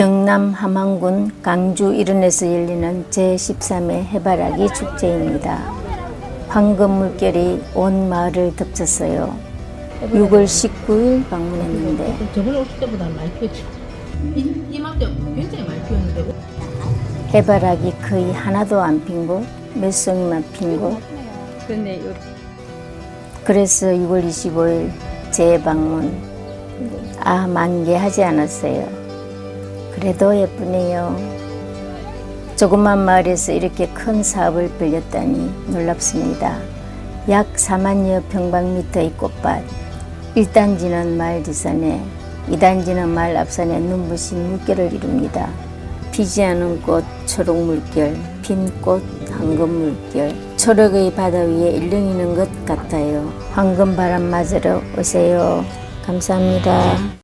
경남 함안군 강주 일원에서 열리는 제13회 해바라기 축제입니다. 황금 물결이 온 마을을 덮쳤어요. 6월 19일 방문했는데 저번에 오실 때보다 많이 피었죠. 이, 이맘때 굉장히 많이 피었는데 해바라기 거의 하나도 안 핀 곳, 몇 송이만 핀 곳. 그래서 6월 25일 재방문. 아, 만개하지 않았어요. 그래도 예쁘네요. 조그만 마을에서 이렇게 큰 사업을 벌렸다니 놀랍습니다. 약 4만여 평방미터의 꽃밭. 1단지는 마을 뒷산에, 2단지는 마을 앞산에 눈부신 물결을 이룹니다. 피지 않은 꽃 초록 물결, 핀 꽃 황금 물결, 초록의 바다 위에 일렁이는 것 같아요. 황금 바람 맞으러 오세요. 감사합니다.